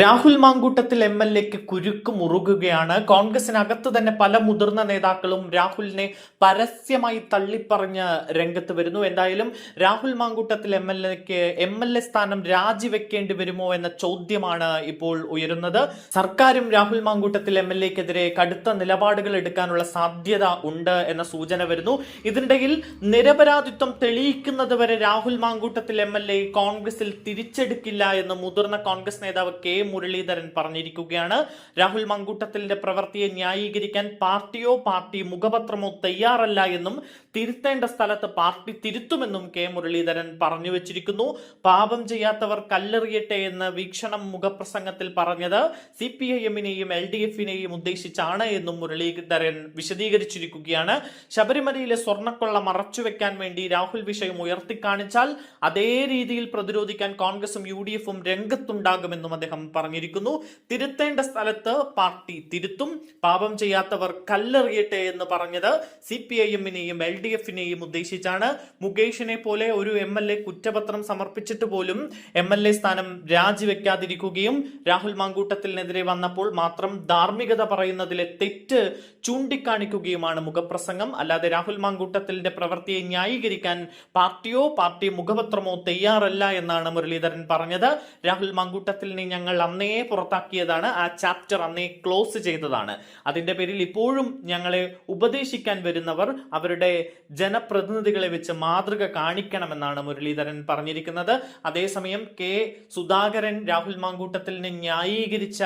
Rahul Mamkootathil M L എക്ക് കുരുക്ക് മുറുകുകയാണ്. കോൺഗ്രസിനകത്ത് തന്നെ പല മുതിർന്ന നേതാക്കളും രാഹുലിനെ പരസ്യമായി തള്ളിപ്പറഞ്ഞ് രംഗത്ത് വരുന്നു. എന്തായാലും രാഹുൽ മാങ്കൂട്ടത്തിൽ എം എൽ എക്ക് എം എൽ എ സ്ഥാനം രാജിവെക്കേണ്ടി വരുമോ എന്ന ചോദ്യമാണ് ഇപ്പോൾ ഉയരുന്നത്. സർക്കാരും രാഹുൽ മാങ്കൂട്ടത്തിൽ എം എൽ എക്കെതിരെ കടുത്ത നിലപാടുകൾ എടുക്കാനുള്ള സാധ്യത ഉണ്ട് എന്ന സൂചന വരുന്നു. ഇതിനിടയിൽ നിരപരാധിത്വം തെളിയിക്കുന്നത് വരെ Rahul Mamkootathil M L A കോൺഗ്രസിൽ തിരിച്ചെടുക്കില്ല എന്ന് മുതിർന്ന കോൺഗ്രസ് നേതാവ് കെ മുരളീധരൻ പറഞ്ഞിരിക്കുകയാണ്. രാഹുൽ മങ്കൂട്ടത്തിലിന്റെ പ്രവൃത്തിയെ ന്യായീകരിക്കാൻ പാർട്ടിയോ പാർട്ടി മുഖപത്രമോ തയ്യാറല്ല എന്നും തിരുത്തേണ്ട സ്ഥലത്ത് പാർട്ടി തിരുത്തുമെന്നും കെ മുരളീധരൻ പറഞ്ഞു വെച്ചിരിക്കുന്നു. പാപം ചെയ്യാത്തവർ കല്ലെറിയട്ടെ എന്ന് വീക്ഷണം മുഖപ്രസംഗത്തിൽ പറഞ്ഞത് സി പി ഐ എമ്മിനെയും എൽ ഡി എഫിനെയും ഉദ്ദേശിച്ചാണ് എന്നും മുരളീധരൻ വിശദീകരിച്ചിരിക്കുകയാണ്. ശബരിമലയിലെ സ്വർണക്കൊള്ള മറച്ചുവെക്കാൻ വേണ്ടി രാഹുൽ വിഷയം ഉയർത്തിക്കാണിച്ചാൽ അതേ രീതിയിൽ പ്രതിരോധിക്കാൻ കോൺഗ്രസും യു ഡി എഫും രംഗത്തുണ്ടാകുമെന്നും അദ്ദേഹം പറഞ്ഞിരിക്കുന്നു. തിരുത്തേണ്ട സ്ഥലത്ത് പാർട്ടി തിരുത്തും. പാപം ചെയ്യാത്തവർ കല്ലെറിയട്ടെ എന്ന് പറഞ്ഞത് സി പി ഐ എമ്മിനെയും എൽ ഡി എഫിനെയും ഉദ്ദേശിച്ചാണ്. മുകേഷിനെ പോലെ ഒരു എം എൽ എ കുറ്റപത്രം സമർപ്പിച്ചിട്ട് പോലും എം എൽ എ സ്ഥാനം രാജിവെക്കാതിരിക്കുകയും രാഹുൽ മാങ്കൂട്ടത്തിനെതിരെ വന്നപ്പോൾ മാത്രം ധാർമ്മികത പറയുന്നതിലെ തെറ്റ് ചൂണ്ടിക്കാണിക്കുകയുമാണ് മുഖപ്രസംഗം. അല്ലാതെ രാഹുൽ മാങ്കൂട്ടത്തിന്റെ പ്രവൃത്തിയെ ന്യായീകരിക്കാൻ പാർട്ടിയോ പാർട്ടി മുഖപത്രമോ തയ്യാറല്ല എന്നാണ് മുരളീധരൻ പറഞ്ഞത്. രാഹുൽ മാങ്കൂട്ടത്തിലിനെ ഞങ്ങൾ അന്നേ പുറത്താക്കിയതാണ്. ആ ചാപ്റ്റർ അന്നേ ക്ലോസ് ചെയ്തതാണ്. അതിന്റെ പേരിൽ ഇപ്പോഴും ഞങ്ങളെ ഉപദേശിക്കാൻ വരുന്നവർ അവരുടെ ജനപ്രതിനിധികളെ വെച്ച് മാതൃക കാണിക്കണമെന്നാണ് മുരളീധരൻ പറഞ്ഞിരിക്കുന്നത്. അതേസമയം കെ സുധാകരൻ രാഹുൽ മാങ്കൂട്ടത്തിലിനെ ന്യായീകരിച്ച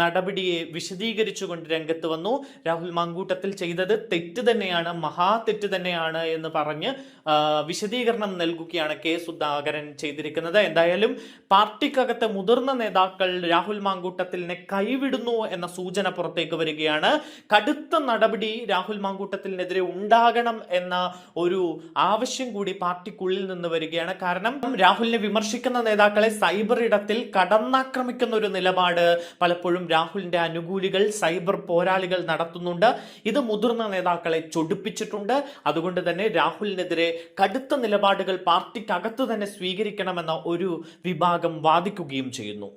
നടപടിയെ വിശദീകരിച്ചുകൊണ്ട് രംഗത്ത് വന്നു. രാഹുൽ മാങ്കൂട്ടത്തിൽ ചെയ്തത് തെറ്റ് തന്നെയാണ് മഹാ തെറ്റ് തന്നെയാണ് എന്ന് പറഞ്ഞ് വിശദീകരണം നൽകുകയാണ് കെ സുധാകരൻ ചെയ്തിരിക്കുന്നത്. എന്തായാലും പാർട്ടിക്കകത്തെ മുതിർന്ന നേതാക്കൾ രാഹുൽ മാങ്കൂട്ടത്തിലിനെ കൈവിടുന്നു എന്ന സൂചന പുറത്തേക്ക് വരികയാണ്. കടുത്ത നടപടി രാഹുൽ മാങ്കൂട്ടത്തിനെതിരെ ഉണ്ടാകണം എന്ന ഒരു ആവശ്യം കൂടി പാർട്ടിക്കുള്ളിൽ നിന്ന് വരികയാണ്. കാരണം രാഹുലിനെ വിമർശിക്കുന്ന നേതാക്കളെ സൈബർ ഇടത്തിൽ കടന്നാക്രമിക്കുന്ന ഒരു നിലപാട് പലപ്പോഴും രാഹുലിന്റെ അനുകൂലികൾ സൈബർ പോരാളികൾ നടത്തുന്നുണ്ട്. ഇത് മുതിർന്ന നേതാക്കളെ ചൊടിപ്പിച്ചിട്ടുണ്ട്. അതുകൊണ്ട് തന്നെ രാഹുലിനെതിരെ കടുത്ത നിലപാടുകൾ പാർട്ടിക്കകത്ത് തന്നെ സ്വീകരിക്കണമെന്ന ഒരു വിഭാഗം വാദിക്കുകയും ചെയ്യുന്നു.